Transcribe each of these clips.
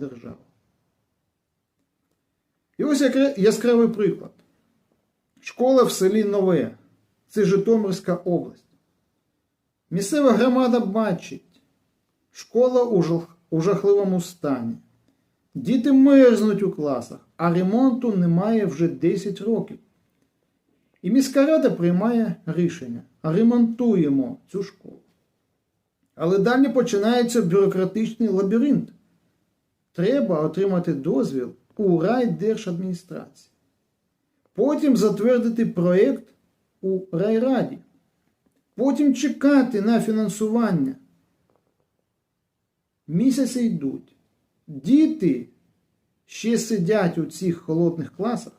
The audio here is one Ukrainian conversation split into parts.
державу. І ось яскравий приклад. Школа в селі Нове. Це Житомирська область. Місцева громада бачить, школа у жахливому стані. Діти мерзнуть у класах, а ремонту немає вже 10 років. І міська рада приймає рішення: ремонтуємо цю школу. Але далі починається бюрократичний лабіринт. Треба отримати дозвіл у райдержадміністрації. Потім затвердити проєкт у райраді. Потім чекати на фінансування. Місяці йдуть. Діти ще сидять у цих холодних класах,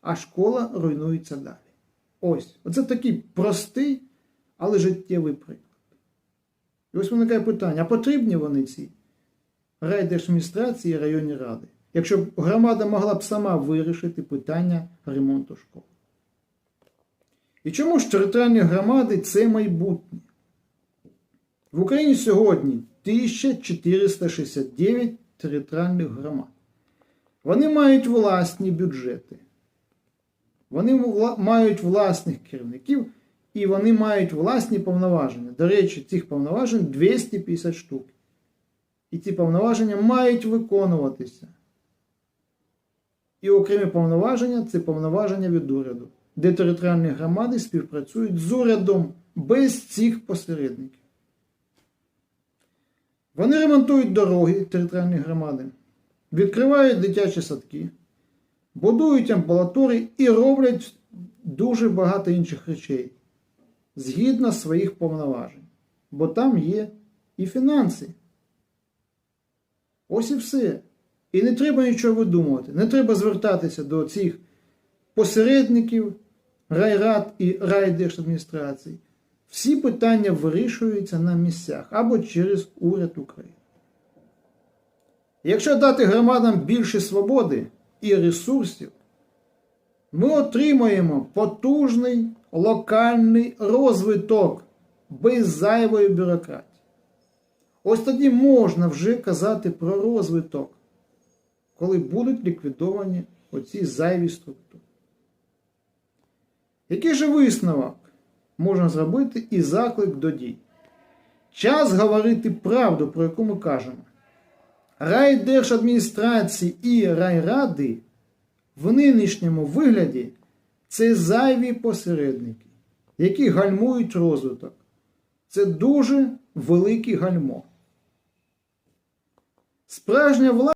а школа руйнується далі. Ось. Оце такий простий, але життєвий приклад. І ось виникає питання: а потрібні вони ці райдержадміністрації і районні ради, якщо б громада могла б сама вирішити питання ремонту школ? І чому ж територіальні громади це майбутнє? В Україні сьогодні 1469 територіальних громад. Вони мають власні бюджети. Вони вла- мають власних керівників і вони мають власні повноваження. До речі, цих повноважень 250 штук. І ці повноваження мають виконуватися. І окремі повноваження це повноваження від уряду, де територіальні громади співпрацюють з урядом без цих посередників. Вони ремонтують дороги територіальні громади, відкривають дитячі садки, будують амбулаторії і роблять дуже багато інших речей згідно своїх повноважень. Бо там є і фінанси. Ось і все. І не треба нічого видумувати. Не треба звертатися до цих посередників, райрад і райдержадміністрацій. Всі питання вирішуються на місцях або через уряд України. Якщо дати громадам більше свободи і ресурсів, ми отримаємо потужний локальний розвиток без зайвої бюрократії. Ось тоді можна вже казати про розвиток, коли будуть ліквідовані оці зайві структури. Який же висновок можна зробити і заклик до дій? Час говорити правду, про яку ми кажемо. Райдержадміністрації і райради в нинішньому вигляді це зайві посередники, які гальмують розвиток. Це дуже велике гальмо. Справжня влада.